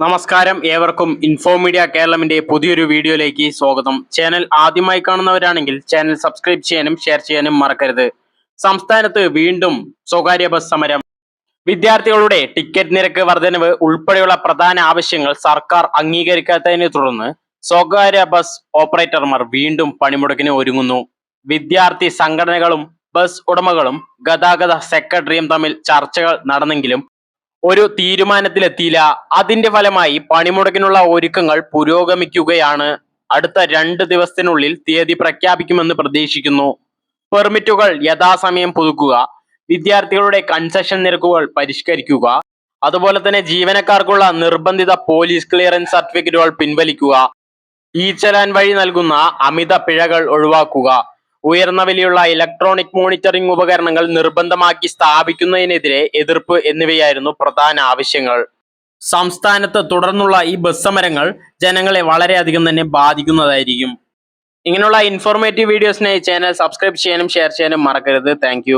നമസ്കാരം. ഏവർക്കും info media കേരളമിന്റെ പുതിയൊരു വീഡിയോയിലേക്ക് സ്വാഗതം. ചാനൽ ആദ്യമായി കാണുന്നവരാണെങ്കിൽ ചാനൽ സബ്സ്ക്രൈബ് ചെയ്യാനും ഷെയർ ചെയ്യാനും മറക്കരുത്. സംസ്ഥാനത്ത് വീണ്ടും സ്വകാര്യ ബസ് സമരം. വിദ്യാർത്ഥികളുടെ ടിക്കറ്റ് നിരക്ക് വർധനവ് ഉൾപ്പെടെയുള്ള പ്രധാന ആവശ്യങ്ങൾ സർക്കാർ അംഗീകരിക്കാത്തതിനെ തുടർന്ന് സ്വകാര്യ ബസ് ഓപ്പറേറ്റർമാർ വീണ്ടും പണിമുടക്കിന് ഒരുങ്ങുന്നു. വിദ്യാർത്ഥി സംഘടനകളും ബസ് ഉടമകളും ഗതാഗത സെക്രട്ടറിയും തമ്മിൽ ചർച്ചകൾ നടന്നെങ്കിലും ഒരു തീരുമാനത്തിലെത്തിയില്ല. അതിന്റെ ഫലമായി പണിമുടക്കിനുള്ള ഒരുക്കങ്ങൾ പുരോഗമിക്കുകയാണ്. അടുത്ത രണ്ട് ദിവസത്തിനുള്ളിൽ തീയതി പ്രഖ്യാപിക്കുമെന്ന് പ്രതീക്ഷിക്കുന്നു. പെർമിറ്റുകൾ യഥാസമയം പുതുക്കുക. വിദ്യാർത്ഥികളുടെ കൺസെഷൻ നിരക്കുകൾ പരിഷ്കരിക്കുക. അതുപോലെ തന്നെ ജീവനക്കാർക്കുള്ള നിർബന്ധിത പോലീസ് ക്ലിയറൻസ് സർട്ടിഫിക്കറ്റുകൾ പിൻവലിക്കുക. ഈ ചലാൻ വഴി നൽകുന്ന അമിത പിഴകൾ ഒഴിവാക്കുക. ഉയർന്ന വിലയുള്ള ഇലക്ട്രോണിക് മോണിറ്ററിംഗ് ഉപകരണങ്ങൾ നിർബന്ധമാക്കി സ്ഥാപിക്കുന്നതിനെതിരെ എതിർപ്പ് എന്നിവയായിരുന്നു പ്രധാന ആവശ്യങ്ങൾ. സംസ്ഥാനത്ത് തുടർന്നുള്ള ഈ ബസ് സമരങ്ങൾ ജനങ്ങളെ വളരെയധികം തന്നെ ബാധിക്കുന്നതായിരിക്കും. ഇങ്ങനെയുള്ള ഇൻഫോർമേറ്റീവ് വീഡിയോസിനായി ചാനൽ സബ്സ്ക്രൈബ് ചെയ്യാനും ഷെയർ ചെയ്യാനും മറക്കരുത്. താങ്ക്